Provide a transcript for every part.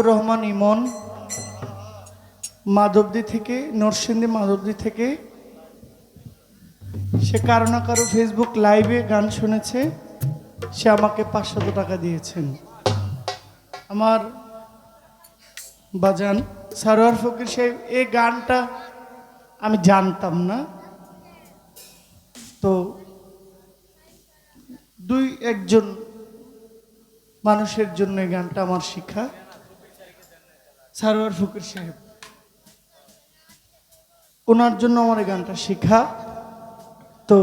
রহমান ইমন, মাধবদী থেকে, নরসিংদী মাধবদী থেকে। সে কারও না কারও ফেসবুক লাইভে গান শুনেছে। সে আমাকে পাঁচশত টাকা দিয়েছেন। আমার বাজান সারোয়ার ফকির সাহেব, এই গানটা আমি জানতাম না। তো দুই একজন মানুষের জন্য গানটা আমার শিক্ষা। সারোয়ার ফকির সাহেব, ওনার জন্য আমার এই গানটা শেখা। তো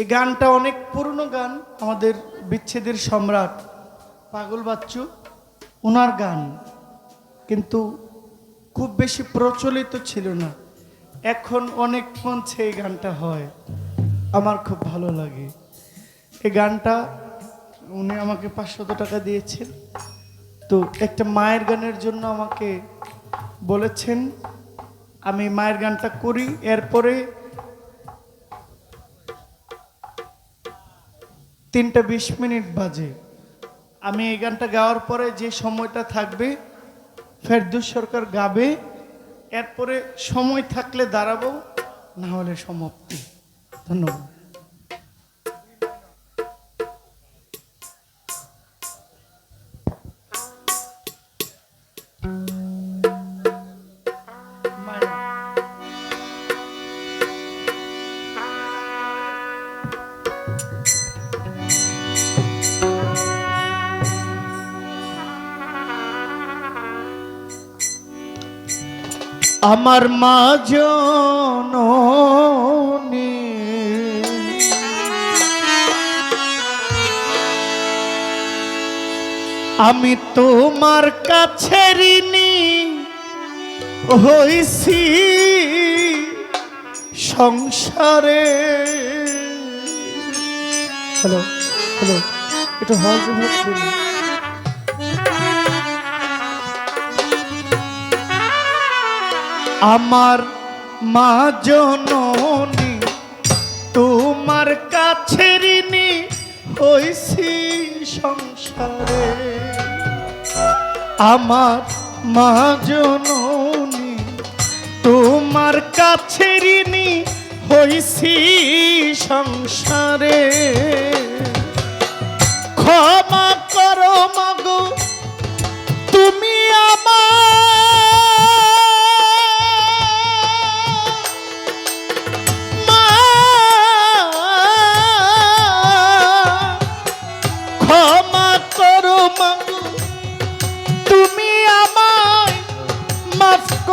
এই গানটা অনেক পুরনো গান, আমাদের বিচ্ছেদের সম্রাট পাগল বাচ্চু, ওনার গান। কিন্তু খুব বেশি প্রচলিত ছিল না। এখন অনেক মঞ্চে এই গানটা হয়। আমার খুব ভালো লাগে। এই গানটা উনি আমাকে পাঁচশত টাকা দিয়েছেন। তো একটা মায়ের গানের জন্য আমাকে বলেছেন, আমি মায়ের গানটা করি, এরপরে তিনটা বিশ মিনিট বাজে। আমি এই গানটা গাওয়ার পরে যে সময়টা থাকবে, ফেরদুস সরকার গাবে, এরপরে সময় থাকলে দাঁড়াবো, না হলে সমাপ্তি। ধন্যবাদ। আমার মা জননী। আমি তোমার কাছে ঋণী হইছি সংসারে। হ্যালো হ্যালো একটু হল আমার মা জননী, তোমার কাছে ঋণী হইছি সংসারে। আমার মা জননী, তোমার কাছে ঋণী হইছি সংসারে। ক্ষমা করো মাগো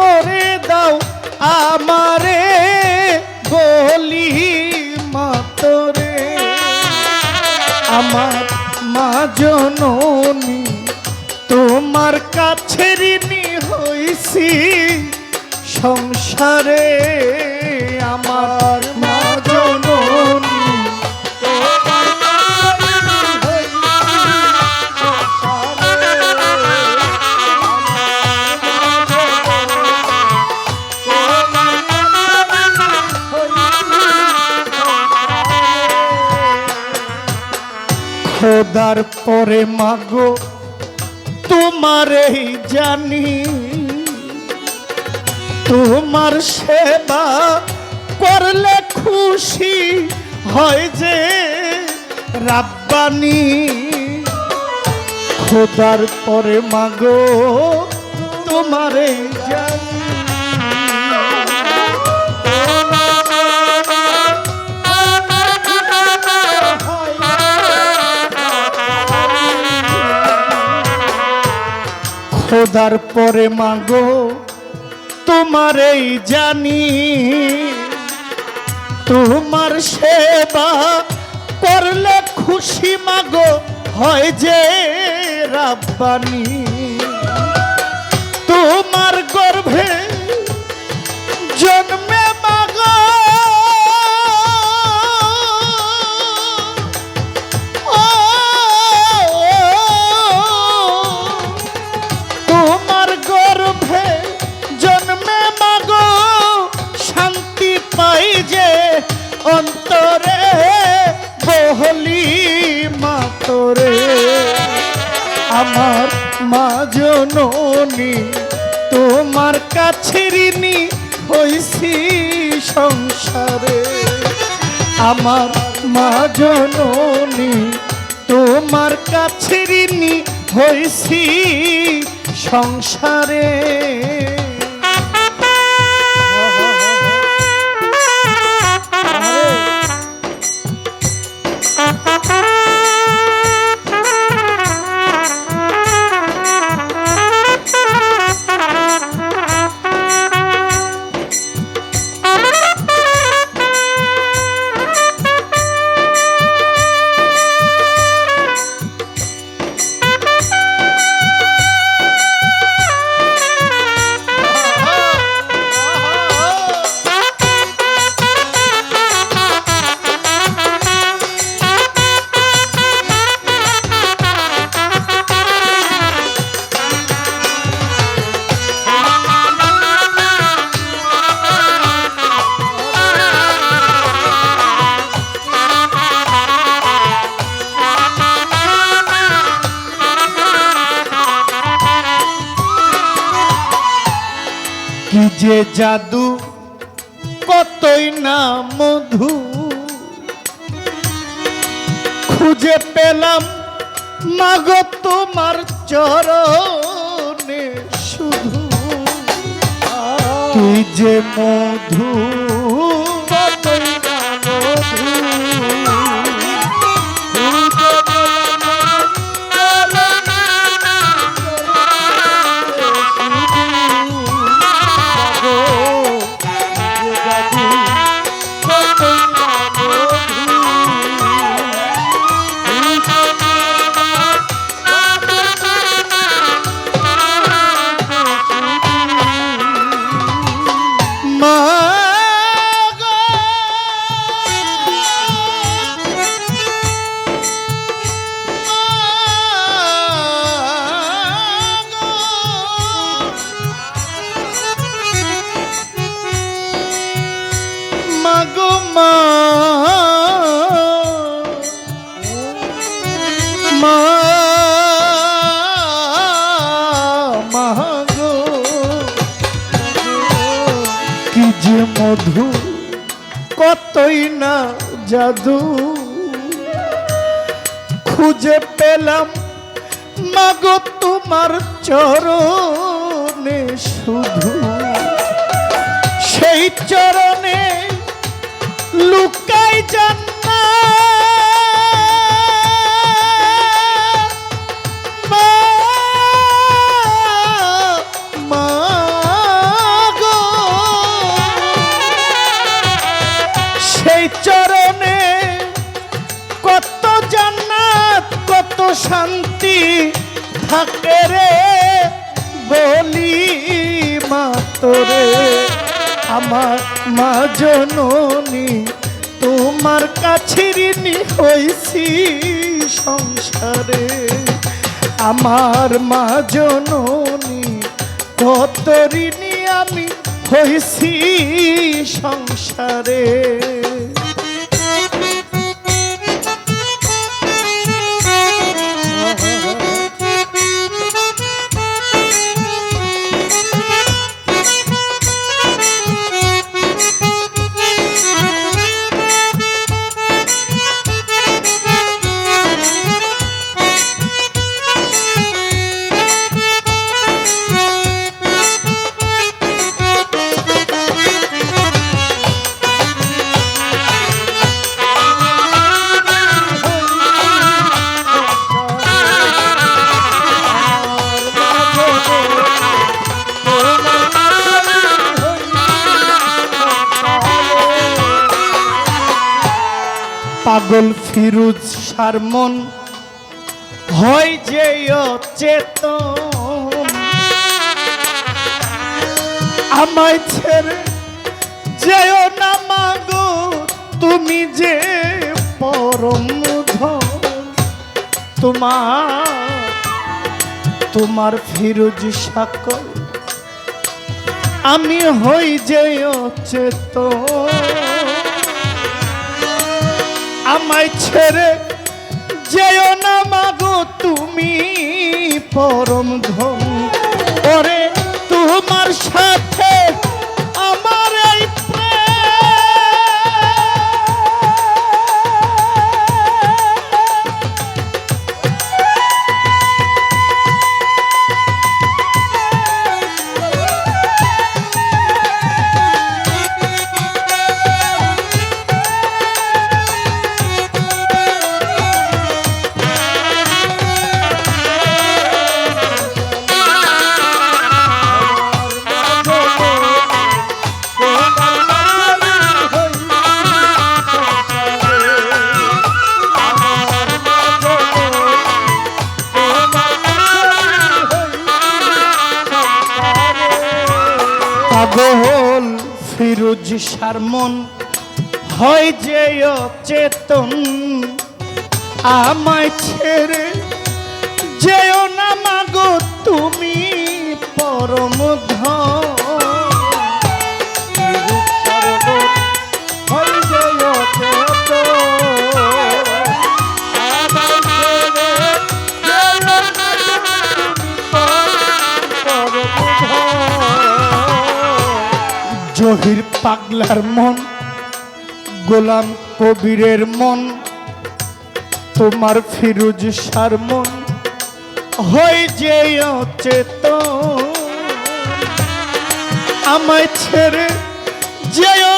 করে দাও আমারে বলি মাতরে। আমার মা জননী তোমার কাছে ঋণী হইছি সংসারে আমার। খোদার পরে মাগো, তোমারই জানি। তোমার সেবা করলে খুশি হয় যে রাব্বানি। খোদার পরে মাগো, তোমারই জানি। খোদার পরে মাগো তোমার এই জানি। তোমার সেবা করলে খুশি মাগো, হয় যে রাব্বানি। তোমার গর্ভে জন্মে মাগো জননী তোমার কাছে ঋণী হইছি সংসারে। আমার মা জননী তোমার কাছে ঋণী হইছি সংসারে। যে জাদু কতই না মধু। খুঁজে পেলাম মাগ তোমার চরণে শুধু। তুই যে মধু। মা। কি যে মধু, কতই না জাদু। খুঁজে পেলাম মাগো তোমার চরণে শুধু। সেই চরণে লুকাই জান্না সেই চরণে কত জান্নাত, কত শান্তি থাকে রে। বলি মা তোরে আমার মা জননী তোমার কাছে ঋণী হয়েছি সংসারে। আমার মা জননী কত ঋণী আমি হয়েছি সংসারে। ফিরুজ সারমন, হয় যে চেতন আমায় ছেড়ে যেও না মাগো, তুমি যে পরম তোমার তোমার ফিরোজ সকল, আমি হই যে অচেত আমায় ছেড়ে যেও না মাগো তুমি পরম ধন ওরে তোমার সাথে পাগল ফিরুজ শারমন হয় যে অচেতন। আমায় ছেড়ে যেও না মাগো তুমি পরম ধন জহির পাগলার মন, গোলাম কবিরের মন, তোমার ফিরুজ সার মন হয়ে যে অচেত আমায় ছেড়ে যেও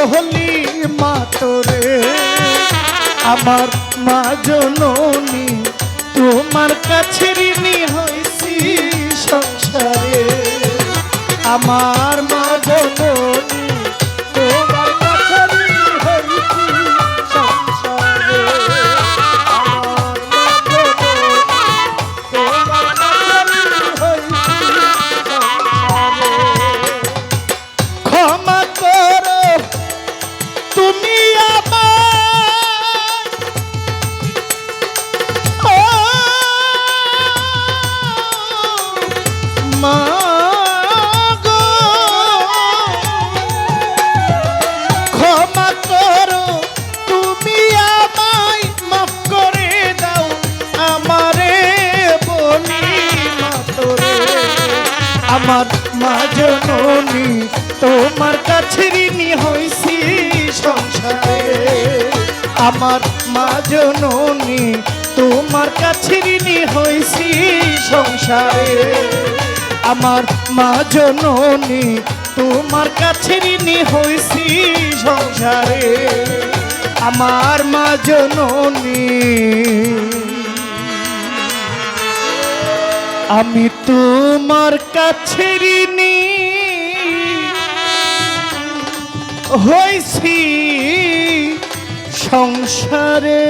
বহলি মাতরে আমার মা জননী তোমার কাছে ঋণী হয়েছি সংসারে। আমার মা আমার মা জননী, তোমার কাছে ঋণী হইছি সংসারে। আমার মা জননী, তোমার কাছে ঋণী হইছি সংসারে। আমার মা জননী, তোমার কাছে ঋণী হইছি সংসারে। আমার মা আমি তোমার কাছে হয়েছি সংসারে।